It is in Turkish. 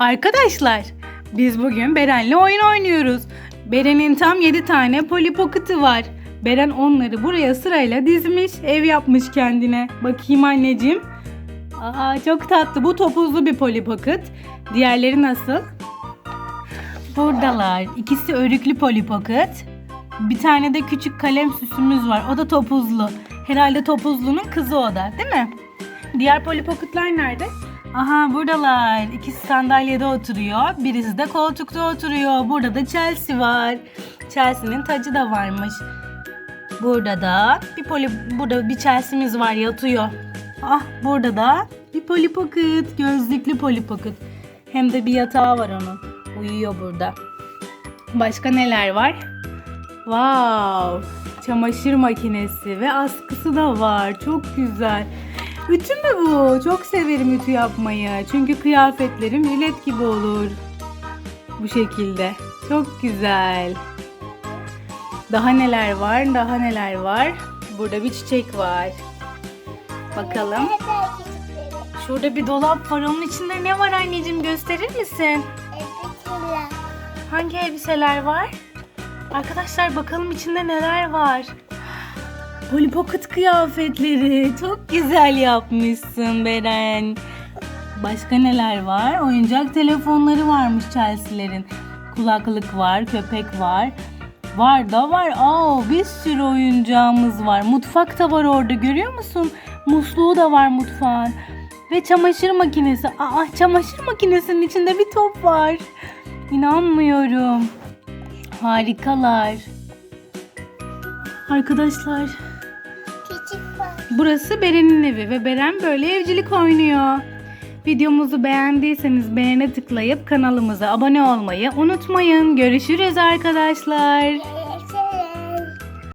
Arkadaşlar, biz bugün Beren'le oyun oynuyoruz. Beren'in tam 7 tane Polly Pocket'ı var. Beren onları buraya sırayla dizmiş, ev yapmış kendine. Bakayım anneciğim. Aa çok tatlı. Bu topuzlu bir Polly Pocket. Diğerleri nasıl? Buradalar. İkisi örüklü Polly Pocket. Bir tane de küçük kalem süsümüz var. O da topuzlu. Herhalde topuzlunun kızı o da, değil mi? Diğer Polly Pocket'lar nerede? Aha buradalar. İkisi sandalyede oturuyor. Birisi de koltukta oturuyor. Burada da Chelsea var. Chelsea'nin tacı da varmış. Burada da bir poli, burada bir Chelsea'miz var yatıyor. Ah burada da bir Polly Pocket. Gözlüklü Polly Pocket. Hem de bir yatağı var onun. Uyuyor burada. Başka neler var? Wow! Çamaşır makinesi ve askısı da var. Çok güzel. Ütü mü bu? Çok severim ütü yapmayı. Çünkü kıyafetlerim jilet gibi olur. Bu şekilde. Çok güzel. Daha neler var? Daha neler var? Burada bir çiçek var. Bakalım. Şurada bir dolap var. Onun içinde ne var anneciğim? Gösterir misin? Hangi elbiseler var? Arkadaşlar bakalım içinde neler var. Polly Pocket kıyafetleri. Çok güzel yapmışsın Beren. Başka neler var? Oyuncak telefonları varmış Chelsea'lerin. Kulaklık var, köpek var. Var da var. Aa, bir sürü oyuncağımız var. Mutfak da var orada görüyor musun? Musluğu da var mutfağın. Ve çamaşır makinesi. Aa, çamaşır makinesinin içinde bir top var. İnanmıyorum. Harikalar. Arkadaşlar burası Beren'in evi ve Beren böyle evcilik oynuyor. Videomuzu beğendiyseniz beğene tıklayıp kanalımıza abone olmayı unutmayın. Görüşürüz arkadaşlar.